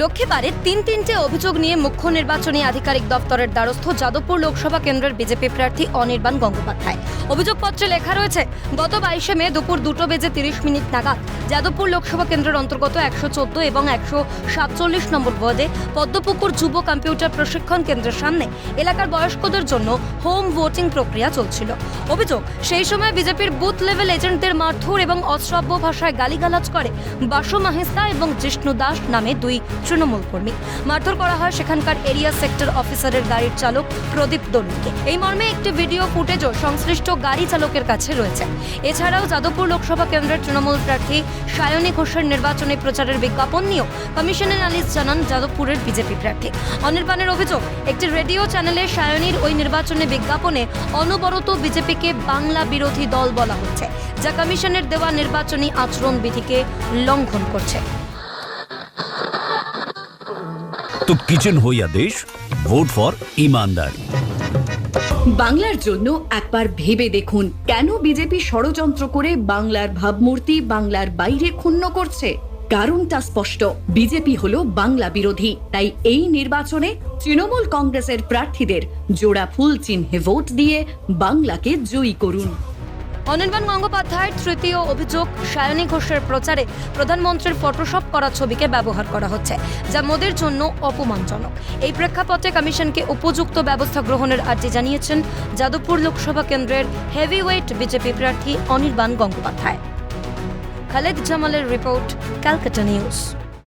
লক্ষ্মীবারে তিন তিনটে অভিযোগ নিয়ে মুখ্য নির্বাচনী আধিকারিক দপ্তরের দ্বারস্থ যাদবপুর লোকসভা কেন্দ্রের বিজেপি প্রার্থী অনির্বাণ গঙ্গোপাধ্যায়। অভিযোগপত্রে লেখা রয়েছে, গত বাইশে মে দুপুর দুটো বেজে তিরিশ মিনিট নাগাদ যাদবপুর লোকসভা কেন্দ্রের অন্তর্গত একশো চোদ্দ এবং একশো সাতচল্লিশ নম্বর ওয়ার্ডে পদ্মপুকুর যুব কম্পিউটার প্রশিক্ষণ কেন্দ্রের সামনে এলাকার বয়স্কদের জন্য হোম ভোটিং প্রক্রিয়া চলছিল। অভিযোগ, সেই সময় বিজেপির বুথ লেভেল এজেন্টদের মারধর এবং অশ্রাব্য ভাষায় গালিগালাজ করে বাসু মাহেস্তা এবং জিষ্ণু দাস নামে দুই তৃণমূল কর্মী। মারধর করা হয় সেখানকার এরিয়া সেক্টর অফিসারের গাড়ির চালক প্রদীপ দলুকে এই মর্মে একটি ভিডিও ফুটেজও সংশ্লিষ্ট গাড়ি চালকের কাছে রয়েছে। এছাড়াও যাদবপুর লোকসভা কেন্দ্রের তৃণমূল প্রার্থী সায়নী ঘোষের নির্বাচনী প্রচারের বিজ্ঞাপন নিয়েও কমিশনের আলিস জানান যাদবপুরের বিজেপি প্রার্থী। অনির্বাণের অভিযোগ, একটি রেডিও চ্যানেলে সায়নীর ওই নির্বাচনী বিজ্ঞাপনে অনবরত বিজেপিকে বাংলা বিরোধী দল বলা হচ্ছে, যা কমিশনের দেওয়া নির্বাচনী আচরণ বিধিকে লঙ্ঘন করছে। তো কিচেন হইয়া দেশ, ভোট ফর ইমানদার। বাংলার জন্য একবার ভেবে দেখুন, কেন বিজেপি ষড়যন্ত্র করে বাংলার ভাবমূর্তি বাংলার বাইরে ক্ষুণ্ণ করছে? কারণটা স্পষ্ট, বিজেপি হলো বাংলা বিরোধী, তাই এই নির্বাচনে তৃণমূল কংগ্রেসের প্রার্থীদের জোড়া ফুল চিহ্নে ভোট দিয়ে বাংলাকে জয়ী করুন। অনির্বাণ গঙ্গোপাধ্যায়ের তৃতীয় অভিযোগ, সায়নী ঘোষের প্রচারে প্রধানমন্ত্রীর ফটোশপ করা ছবিকে ব্যবহার করা হচ্ছে, যা মোদের জন্য অপমানজনক। এই প্রেক্ষাপটে কমিশনকে উপযুক্ত ব্যবস্থা গ্রহণের আর্জি জানিয়েছেন যাদবপুর লোকসভা কেন্দ্রের হেভিওয়েট বিজেপি প্রার্থী অনির্বাণ গঙ্গোপাধ্যায়। খালেদ জামালের রিপোর্ট, ক্যালকাটা নিউজ।